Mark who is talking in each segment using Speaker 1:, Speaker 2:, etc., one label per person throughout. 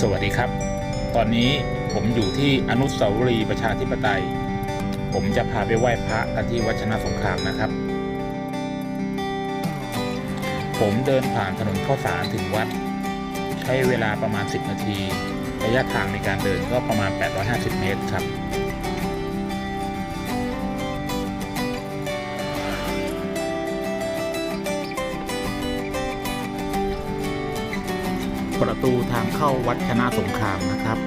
Speaker 1: สวัสดีครับ ตอนนี้ผมอยู่ที่อนุสาวรีย์ประชาธิปไตย ผมจะพาไปไหว้พระกันที่วัชนะสงครามนะครับ ผมเดินผ่านถนนข้าวสารถึงวัด ใช้เวลาประมาณ 10 นาที ระยะทางในการเดินก็ประมาณ 850 เมตรครับ ประตูทางเข้าวัดชนะสงครามนะครับ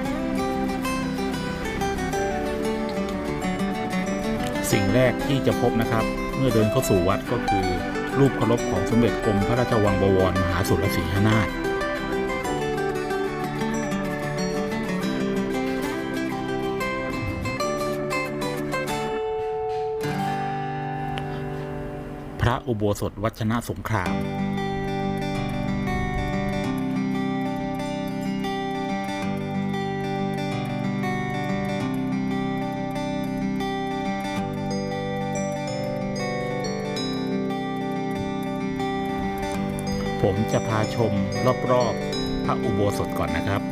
Speaker 1: สิ่งแรกที่จะพบนะครับ เมื่อเดินเข้าสู่วัดก็คือ รูปเคารพของสมเด็จกรมพระราชวังบวรมหาสุรศรีหนาถพระอุโบสถวัดชนะสงคราม ผมจะพาชมรอบๆ พระอุโบสถก่อนนะครับ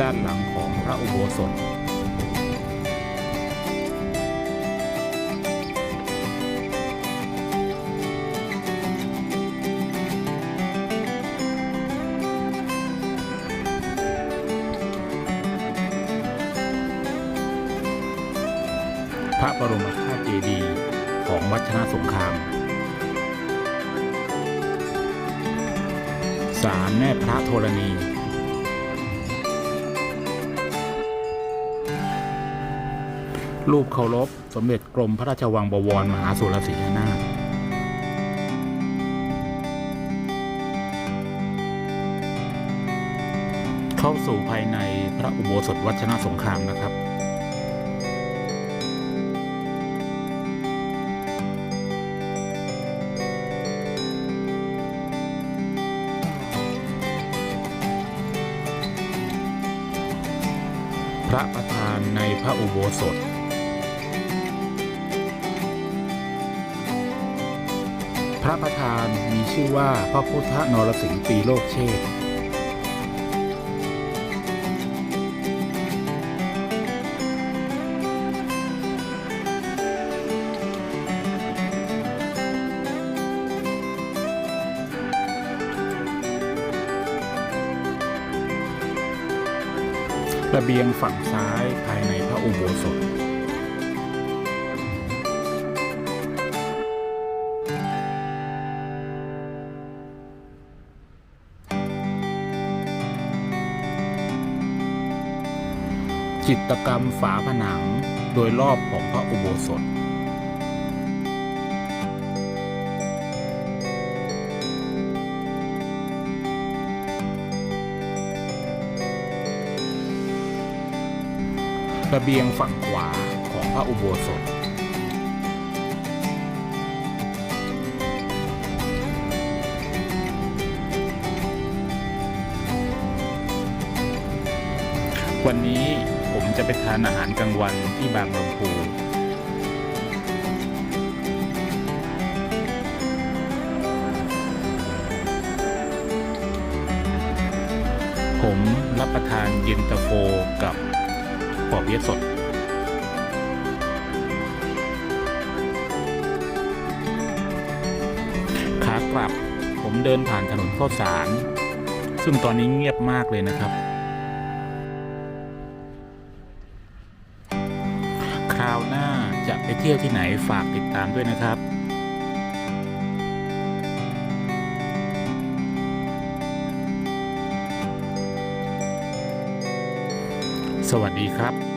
Speaker 1: ด้านหลังของพระอุโบสถ ระบรมธาตุเจดีย์ของวัชนะสงครามศาลแม่พระธรณี รูปเคารพสมเด็จกรมพระราชวังบวรมหาสุรศรีนาเข้าสู่ภายในพระอุโบสถวัชนะสงครามนะครับ ระประธานในพระอุโบสถ พระประธานมีชื่อว่าพระพุทธนรสิงห์ปีโลกเชษ ระเบียงฝั่งซ้ายภายในพระอุโบสถจิตกรรมฝาผนังโดยรอบของพระอุโบสถ ระเบียงฝั่งขวาของพระอุโบสถ วันนี้ผมจะไปทานอาหารกลางวันที่บางลำพูผมรับประทานเย็นตาโฟกับ ปอเปี๊ยะสดขากลับผมเดินผ่านถนนข้าวสาร ซึ่งตอนนี้เงียบมากเลยนะครับ คราวหน้าจะไปเที่ยวที่ไหนฝากติดตามด้วยนะครับ สวัสดีครับ